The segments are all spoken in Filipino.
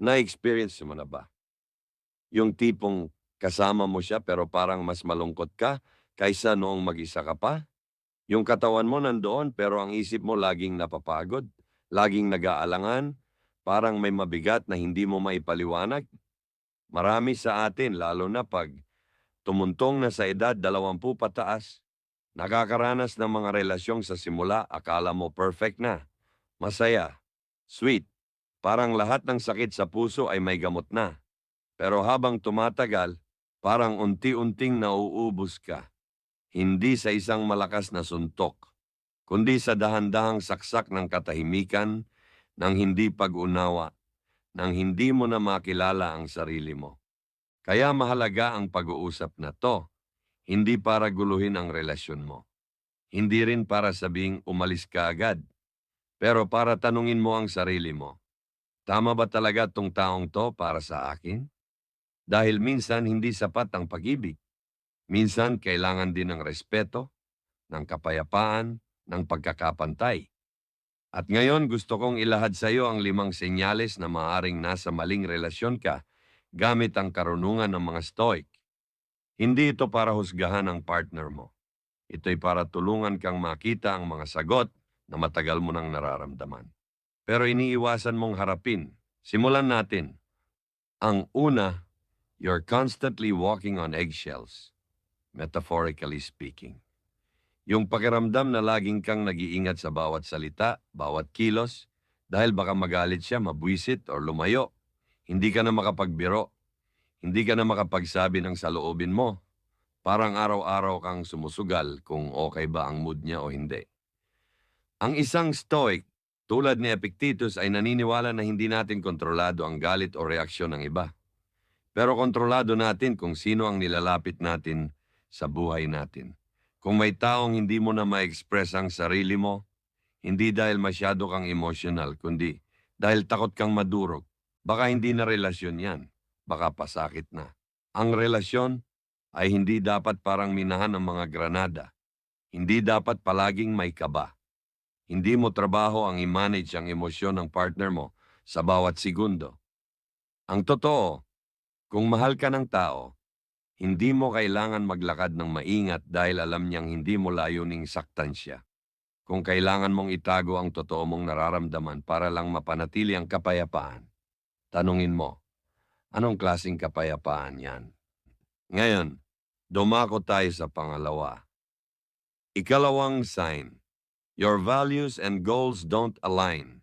Na-experience mo na ba? Yung tipong kasama mo siya pero parang mas malungkot ka kaysa noong mag-isa ka pa? Yung katawan mo nandoon pero ang isip mo laging napapagod, laging nag-aalangan, parang may mabigat na hindi mo maipaliwanag? Marami sa atin, lalo na pag tumuntong na sa edad 20 pataas, nakakaranas ng mga relasyong sa simula akala mo perfect na, masaya, sweet, parang lahat ng sakit sa puso ay may gamot na. Pero habang tumatagal, parang unti-unting nauubos ka. Hindi sa isang malakas na suntok, kundi sa dahan-dahang saksak ng katahimikan, ng hindi pag-unawa, ng hindi mo na makilala ang sarili mo. Kaya mahalaga ang pag-uusap na to, hindi para guluhin ang relasyon mo. Hindi rin para sabing umalis ka agad, pero para tanungin mo ang sarili mo. Tama ba talaga tong taong to para sa akin? Dahil minsan hindi sapat ang pag-ibig. Minsan kailangan din ng respeto, ng kapayapaan, ng pagkakapantay. At ngayon gusto kong ilahad sa iyo ang limang senyales na maaring nasa maling relasyon ka gamit ang karunungan ng mga stoic. Hindi ito para husgahan ang partner mo. Ito'y para tulungan kang makita ang mga sagot na matagal mo nang nararamdaman. Pero iniiwasan mong harapin. Simulan natin. Ang una, you're constantly walking on eggshells, metaphorically speaking. Yung pakiramdam na laging kang nag-iingat sa bawat salita, bawat kilos, dahil baka magalit siya, mabwisit, or lumayo. Hindi ka na makapagbiro. Hindi ka na makapagsabi ng saloobin mo. Parang araw-araw kang sumusugal kung okay ba ang mood niya o hindi. Ang isang stoic, tulad ni Epictetus, ay naniniwala na hindi natin kontrolado ang galit o reaksyon ng iba. Pero kontrolado natin kung sino ang nilalapit natin sa buhay natin. Kung may taong hindi mo na ma-express ang sarili mo, hindi dahil masyado kang emotional, kundi dahil takot kang madurog, baka hindi na relasyon yan, baka pasakit na. Ang relasyon ay hindi dapat parang minahan ng mga granada. Hindi dapat palaging may kaba. Hindi mo trabaho ang i-manage ang emosyon ng partner mo sa bawat segundo. Ang totoo, kung mahal ka ng tao, hindi mo kailangan maglakad ng maingat dahil alam niyang hindi mo layuning saktan siya. Kung kailangan mong itago ang totoo mong nararamdaman para lang mapanatili ang kapayapaan, tanungin mo, anong klasing kapayapaan yan? Ngayon, dumako tayo sa pangalawa. Ikalawang sign, your values and goals don't align.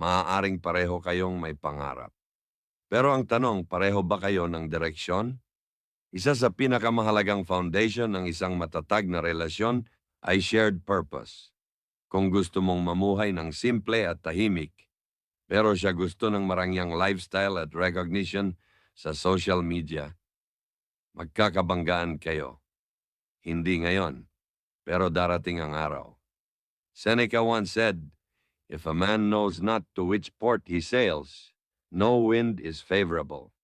Maaaring pareho kayong may pangarap. Pero ang tanong, pareho ba kayo ng direksyon? Isa sa pinakamahalagang foundation ng isang matatag na relasyon ay shared purpose. Kung gusto mong mamuhay ng simple at tahimik, pero siya gusto ng marangyang lifestyle at recognition sa social media, magkakabanggaan kayo. Hindi ngayon, pero darating ang araw. Seneca once said, If a man knows not to which port he sails, no wind is favorable.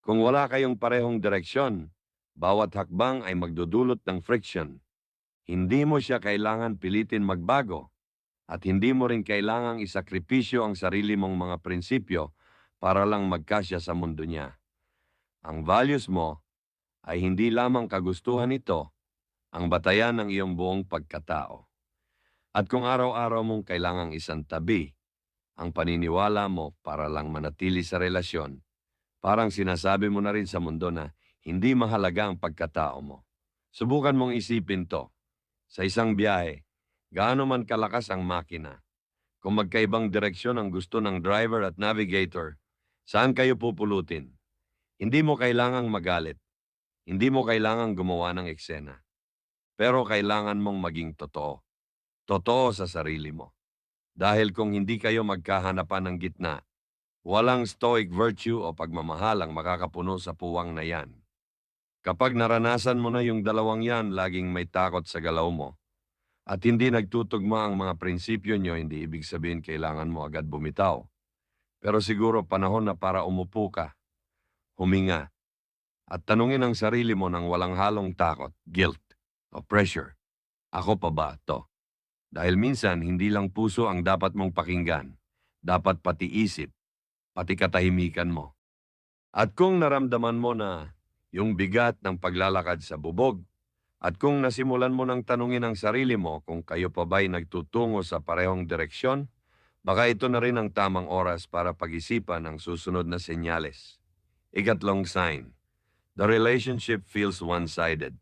Kung wala kayong parehong direksyon, bawat hakbang ay magdudulot ng friction. Hindi mo siya kailangan pilitin magbago at hindi mo rin kailangang isakripisyo ang sarili mong mga prinsipyo para lang magkasya sa mundo niya. Ang values mo ay hindi lamang kagustuhan nito, ang batayan ng iyong buong pagkatao. At kung araw-araw mong kailangang isang tabi, ang paniniwala mo para lang manatili sa relasyon, Parang sinasabi mo na rin sa mundo na hindi mahalaga ang pagkatao mo. Subukan mong isipin to. Sa isang biyahe, gaano man kalakas ang makina. Kung magkaibang direksyon ang gusto ng driver at navigator, saan kayo pupulutin? Hindi mo kailangang magalit. Hindi mo kailangang gumawa ng eksena. Pero kailangan mong maging totoo. Totoo sa sarili mo. Dahil kung hindi kayo magkahanapan ng gitna, Walang stoic virtue o pagmamahal ang makakapuno sa puwang na yan. Kapag naranasan mo na yung dalawang yan, laging may takot sa galaw mo. At hindi nagtutugma ang mga prinsipyo nyo, hindi ibig sabihin kailangan mo agad bumitaw. Pero siguro panahon na para umupo ka, huminga, at tanungin ang sarili mo ng walang halong takot, guilt, o pressure. Ako pa ba to? Dahil minsan, hindi lang puso ang dapat mong pakinggan. Dapat pati isip, pati katahimikan mo. At kung naramdaman mo na yung bigat ng paglalakad sa bubog, at kung nasimulan mo ng tanungin ang sarili mo kung kayo pa ba'y nagtutungo sa parehong direksyon, baka ito na rin ang tamang oras para pag-isipan ang susunod na senyales. Ikatlong sign, the relationship feels one-sided.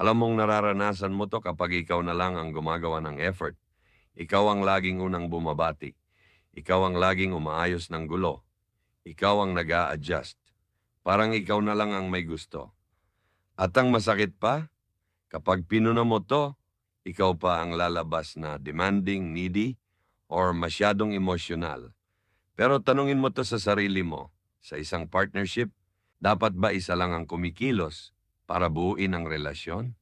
Alam mong nararanasan mo to kapag ikaw na lang ang gumagawa ng effort. Ikaw ang laging unang bumabati. Ikaw ang laging umaayos ng gulo. Ikaw ang nag adjust Parang ikaw na lang ang may gusto. At ang masakit pa, kapag pinuna mo to, ikaw pa ang lalabas na demanding, needy, or masyadong emosyonal. Pero tanungin mo to sa sarili mo, sa isang partnership, dapat ba isa lang ang kumikilos para buuin ang relasyon?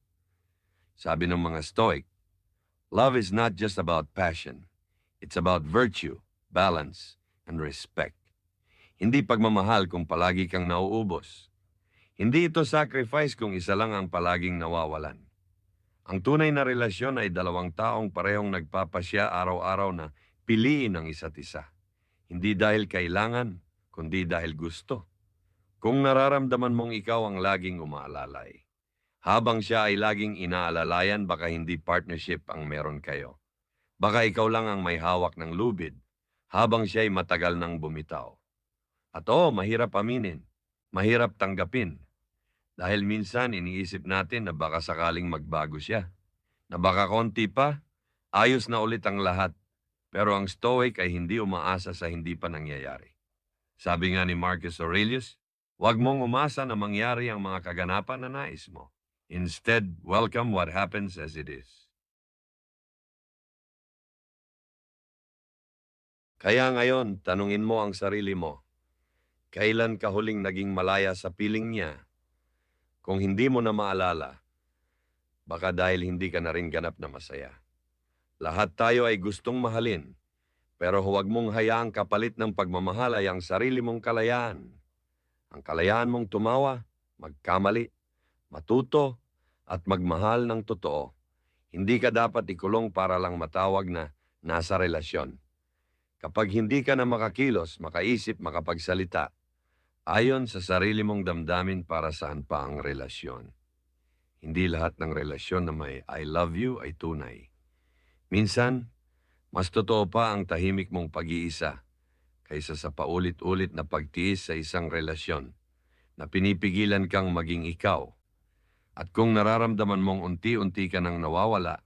Sabi ng mga Stoic, love is not just about passion. It's about virtue, balance, and respect. Hindi pagmamahal kung palagi kang nauubos. Hindi ito sacrifice kung isa lang ang palaging nawawalan. Ang tunay na relasyon ay dalawang taong parehong nagpapasya araw-araw na piliin ang isa't isa. Hindi dahil kailangan, kundi dahil gusto. Kung nararamdaman mong ikaw ang laging umaalalay, habang siya ay laging inaalalayan, baka hindi partnership ang meron kayo. Baka ikaw lang ang may hawak ng lubid, habang siya ay matagal nang bumitaw. At oo, mahirap aminin. Mahirap tanggapin. Dahil minsan iniisip natin na baka sakaling magbago siya. Na baka konti pa, ayos na ulit ang lahat. Pero ang Stoic ay hindi umaasa sa hindi pa nangyayari. Sabi nga ni Marcus Aurelius, huwag mong umasa na mangyari ang mga kaganapan na nais mo. Instead, welcome what happens as it is. Kaya ngayon, tanungin mo ang sarili mo, Kailan ka huling naging malaya sa piling niya? Kung hindi mo na maalala, baka dahil hindi ka na rin ganap na masaya. Lahat tayo ay gustong mahalin, pero huwag mong hayaang kapalit ng pagmamahal ay ang sarili mong kalayaan. Ang kalayaan mong tumawa, magkamali, matuto, at magmahal ng totoo. Hindi ka dapat ikulong para lang matawag na nasa relasyon. Kapag hindi ka na makakilos, makaisip, makapagsalita, Ayon sa sarili mong damdamin para saan pa ang relasyon. Hindi lahat ng relasyon na may I love you ay tunay. Minsan, mas totoo pa ang tahimik mong pag-iisa kaysa sa paulit-ulit na pagtiis sa isang relasyon na pinipigilan kang maging ikaw. At kung nararamdaman mong unti-unti ka nang nawawala,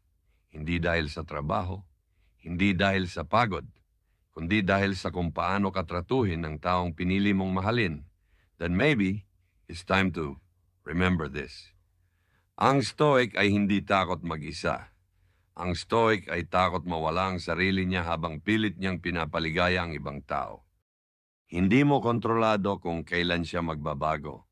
hindi dahil sa trabaho, hindi dahil sa pagod, kundi dahil sa kung paano katratuhin ng taong pinili mong mahalin, then maybe it's time to remember this. Ang Stoic ay hindi takot mag-isa. Ang Stoic ay takot mawala ang sarili niya habang pilit niyang pinapaligaya ang ibang tao. Hindi mo kontrolado kung kailan siya magbabago.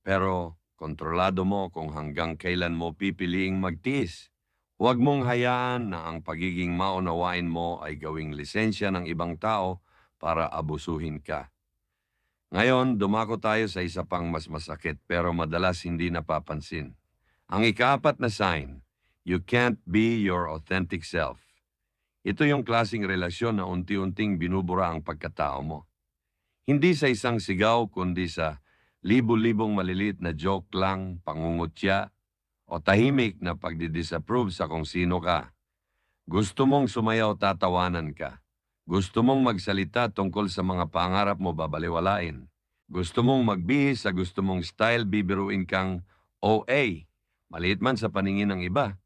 Pero kontrolado mo kung hanggang kailan mo pipiliing magtiis. Huwag mong hayaan na ang pagiging maunawain mo ay gawing lisensya ng ibang tao para abusuhin ka. Ngayon, dumako tayo sa isa pang mas masakit pero madalas hindi napapansin. Ang ikaapat na sign, you can't be your authentic self. Ito yung klasing relasyon na unti-unting binubura ang pagkatao mo. Hindi sa isang sigaw kundi sa libo-libong maliliit na joke lang, pangungutya, o tahimik na pagdidisapprove sa kung sino ka. Gusto mong sumayaw tatawanan ka. Gusto mong magsalita tungkol sa mga pangarap mo babaliwalain. Gusto mong magbihis sa gusto mong style bibiruin kang OA. Maliit man sa paningin ng iba.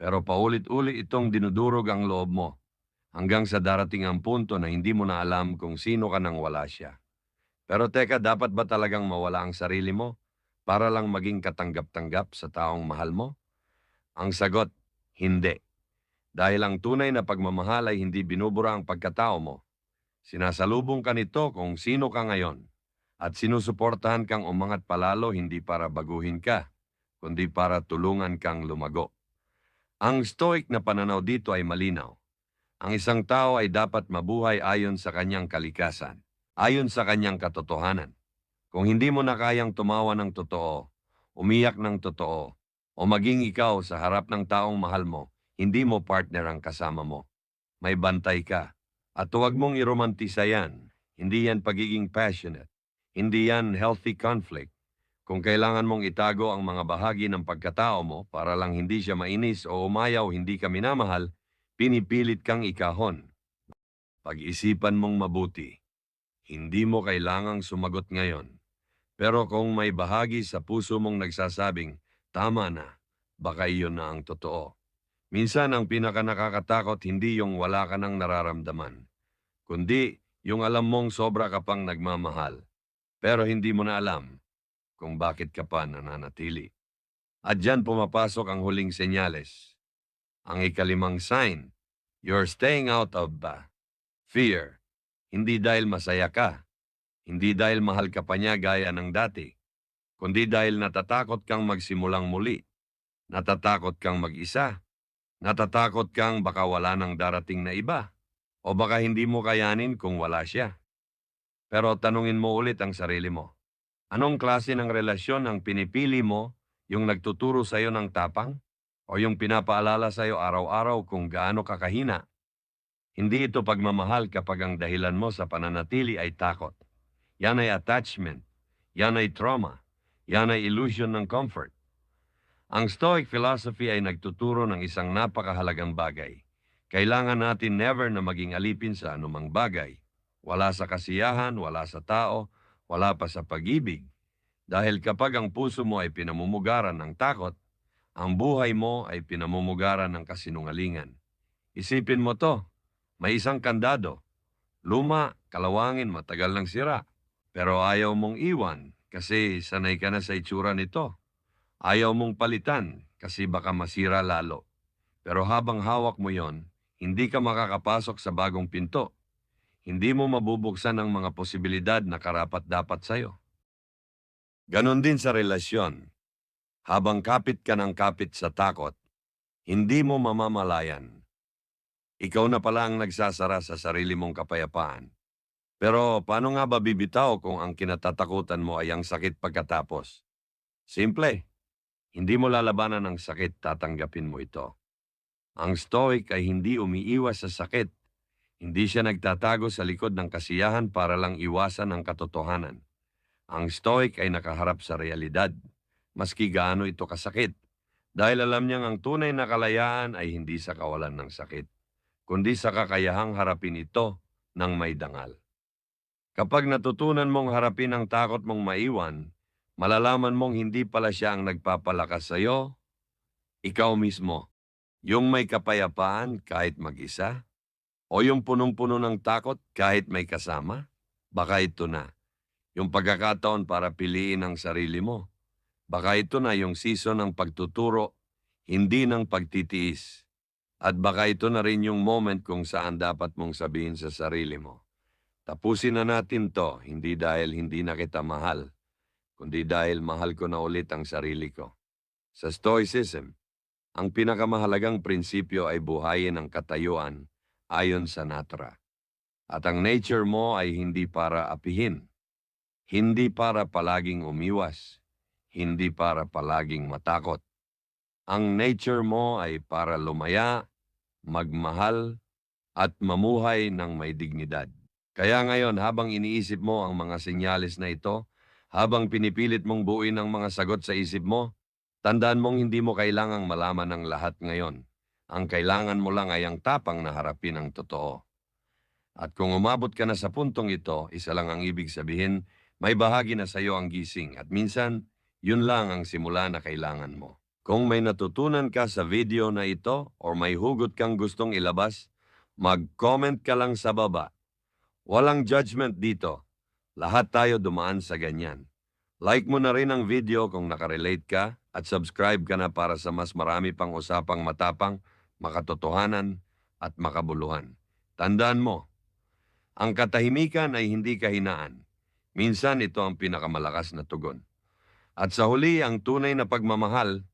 Pero paulit-ulit itong dinudurog ang loob mo. Hanggang sa darating ang punto na hindi mo na alam kung sino ka nang wala siya. Pero teka, dapat ba talagang mawala ang sarili mo para lang maging katanggap-tanggap sa taong mahal mo? Ang sagot, hindi. Dahil ang tunay na pagmamahal ay hindi binubura ang pagkatao mo. Sinasalubong ka nito kung sino ka ngayon. At sinusuportahan kang umangat palalo hindi para baguhin ka, kundi para tulungan kang lumago. Ang stoic na pananaw dito ay malinaw. Ang isang tao ay dapat mabuhay ayon sa kanyang kalikasan, ayon sa kanyang katotohanan. Kung hindi mo na kayang tumawa ng totoo, umiyak ng totoo, o maging ikaw sa harap ng taong mahal mo, hindi mo partner ang kasama mo. May bantay ka. At huwag mong iromantisa yan. Hindi yan pagiging passionate. Hindi yan healthy conflict. Kung kailangan mong itago ang mga bahagi ng pagkatao mo para lang hindi siya mainis o umayaw hindi ka minamahal, pinipilit kang ikahon. Pag-isipan mong mabuti. Hindi mo kailangang sumagot ngayon. Pero kung may bahagi sa puso mong nagsasabing, tama na, baka iyon na ang totoo. Minsan ang pinaka nakakatakot hindi yung wala ka nang nararamdaman, kundi yung alam mong sobra ka pang nagmamahal, pero hindi mo na alam kung bakit ka pa nananatili. At dyan pumapasok ang huling senyales. Ang ikalimang sign, you're staying out of uh, fear. Hindi dahil masaya ka, hindi dahil mahal ka pa niya gaya ng dati, kundi dahil natatakot kang magsimulang muli. Natatakot kang mag-isa. Natatakot kang baka wala nang darating na iba. O baka hindi mo kayanin kung wala siya. Pero tanungin mo ulit ang sarili mo. Anong klase ng relasyon ang pinipili mo yung nagtuturo sa iyo ng tapang? O yung pinapaalala sa iyo araw-araw kung gaano kakahina? Hindi ito pagmamahal kapag ang dahilan mo sa pananatili ay takot. Yan ay attachment. Yan ay trauma. Yan ay illusion ng comfort. Ang Stoic philosophy ay nagtuturo ng isang napakahalagang bagay. Kailangan natin never na maging alipin sa anumang bagay. Wala sa kasiyahan, wala sa tao, wala pa sa pag-ibig. Dahil kapag ang puso mo ay pinamumugaran ng takot, ang buhay mo ay pinamumugaran ng kasinungalingan. Isipin mo to, may isang kandado. Luma, kalawangin, matagal ng sira. Pero ayaw mong iwan kasi sanay ka na sa itsura nito. Ayaw mong palitan kasi baka masira lalo. Pero habang hawak mo yon, hindi ka makakapasok sa bagong pinto. Hindi mo mabubuksan ang mga posibilidad na karapat dapat sa'yo. Ganon din sa relasyon. Habang kapit ka ng kapit sa takot, hindi mo mamamalayan. Ikaw na pala ang nagsasara sa sarili mong kapayapaan. Pero paano nga ba bibitaw kung ang kinatatakutan mo ay ang sakit pagkatapos? Simple. Hindi mo lalabanan ang sakit, tatanggapin mo ito. Ang stoic ay hindi umiiwas sa sakit. Hindi siya nagtatago sa likod ng kasiyahan para lang iwasan ang katotohanan. Ang stoic ay nakaharap sa realidad, maski gaano ito kasakit, dahil alam niyang ang tunay na kalayaan ay hindi sa kawalan ng sakit, kundi sa kakayahang harapin ito ng may dangal. Kapag natutunan mong harapin ang takot mong maiwan, malalaman mong hindi pala siya ang nagpapalakas sa iyo, ikaw mismo. Yung may kapayapaan kahit mag-isa, o yung punong-puno ng takot kahit may kasama, baka ito na. Yung pagkakataon para piliin ang sarili mo. Baka ito na yung season ng pagtuturo, hindi ng pagtitiis. At baka ito na rin yung moment kung saan dapat mong sabihin sa sarili mo. Tapusin na natin to, hindi dahil hindi na kita mahal, kundi dahil mahal ko na ulit ang sarili ko. Sa Stoicism, ang pinakamahalagang prinsipyo ay buhayin ang katayuan ayon sa natra. At ang nature mo ay hindi para apihin, hindi para palaging umiwas, hindi para palaging matakot. Ang nature mo ay para lumaya, magmahal, at mamuhay ng may dignidad. Kaya ngayon, habang iniisip mo ang mga senyales na ito, habang pinipilit mong buuin ang mga sagot sa isip mo, tandaan mong hindi mo kailangang malaman ang lahat ngayon. Ang kailangan mo lang ay ang tapang na harapin ang totoo. At kung umabot ka na sa puntong ito, isa lang ang ibig sabihin, may bahagi na sa iyo ang gising at minsan, yun lang ang simula na kailangan mo. Kung may natutunan ka sa video na ito or may hugot kang gustong ilabas, mag-comment ka lang sa baba. Walang judgment dito. Lahat tayo dumaan sa ganyan. Like mo na rin ang video kung nakarelate ka at subscribe ka na para sa mas marami pang usapang matapang, makatotohanan at makabuluhan. Tandaan mo, ang katahimikan ay hindi kahinaan. Minsan ito ang pinakamalakas na tugon. At sa huli, ang tunay na pagmamahal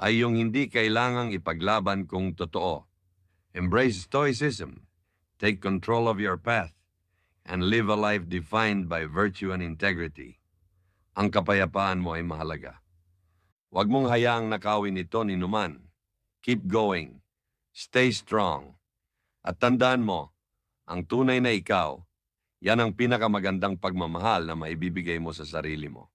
ay yung hindi kailangang ipaglaban kung totoo. Embrace Stoicism. Take control of your path and live a life defined by virtue and integrity. Ang kapayapaan mo ay mahalaga. Huwag mong hayaang nakawin ito ni Numan. Keep going. Stay strong. At tandaan mo, ang tunay na ikaw, Yan ang pinakamagandang pagmamahal na maibibigay mo sa sarili mo.